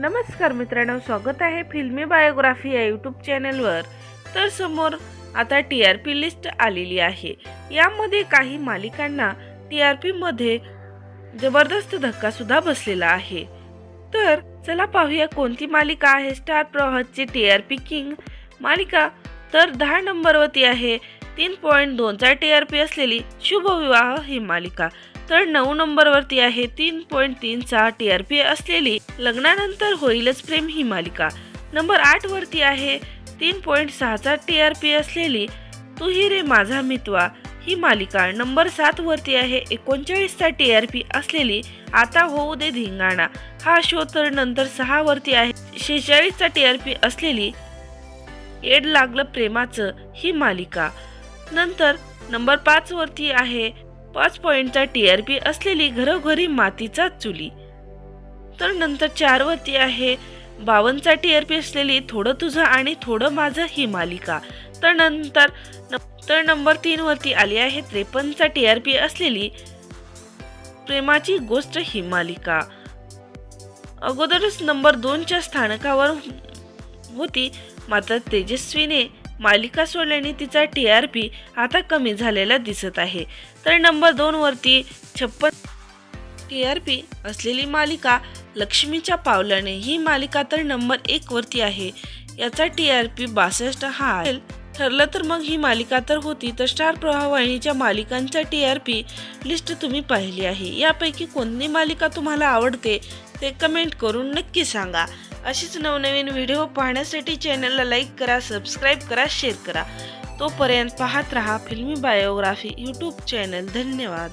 नमस्कार मित्रांनो स्वागत आहे फिल्मी बायोग्राफी या यूट्यूब चॅनलवर. तर समोर आता टी आर पी लिस्ट आलेली आहे. यामध्ये काही मालिकांना टी आर पीमध्ये जबरदस्त धक्कासुद्धा बसलेला आहे. तर चला पाहूया कोणती मालिका आहे. स्टार प्रवाहाची टी आर पी किंग मालिका तर दहा नंबरवरती आहे. तीन पॉईंट दोनचा टी आर पी असलेली शुभविवाह ही मालिका. तर नऊ नंबरवरती आहे तीन पॉईंट तीन सहा टी आर पी असलेली लग्नानंतर होईलच प्रेम ही मालिका. नंबर आठ वरती आहे तीन पॉईंट सहाचा टी आर पी असलेली तू ही रे माझा मितवा ही मालिका. नंबर सात वरती आहे एकोणचाळीसचा टी आर पी असलेली आता होऊ दे धिंगाणा. हा शो तर नंतर सहा वरती आहे शेहेचाळीसचा टी आर पी असलेली एड लागलं प्रेमाचं ही मालिका. नंतर नंबर पाच वरती आहे पाच पॉईंटचा टी आर पी असलेली घरोघरी मातीचा चुली. तर नंतर चारवरती आहे. बावनचा टी आर पी असलेली थोडं तुझं आणि थोडं माझं ही मालिका. तर नंतर न- तर नंबर तीन वरती आली आहे. त्रेपन्नचा टी आर पी असलेली प्रेमाची गोष्ट ही मालिका. अगोदरच नंबर दोनच्या स्थानकावर होती. मात्र तेजस्वीने मालिका सोडल्याने तिचा टी आर पी आता कमी झालेला दिसत आहे. तर नंबर दोन वरती छप्पन टी आर पी असलेली मालिका लक्ष्मीच्या पावलाने. ही मालिका तर नंबर एक वरती आहे. याचा टी आर पी बासष्ट हा आहे. ठरलं तर मग ही मालिका तर होती. तर स्टार प्रवाह मालिकांच्या टी आर पी लिस्ट तुम्ही पाहिली आहे. यापैकी कोणती मालिका तुम्हाला आवडते ते कमेंट करून नक्की सांगा. अशीच नवनवीन व्हिडिओ पाहण्यासाठी चॅनलला लाईक करा सबस्क्राईब करा शेअर करा. तोपर्यंत पाहत रहा फिल्मी बायोग्राफी यूट्यूब चॅनल. धन्यवाद.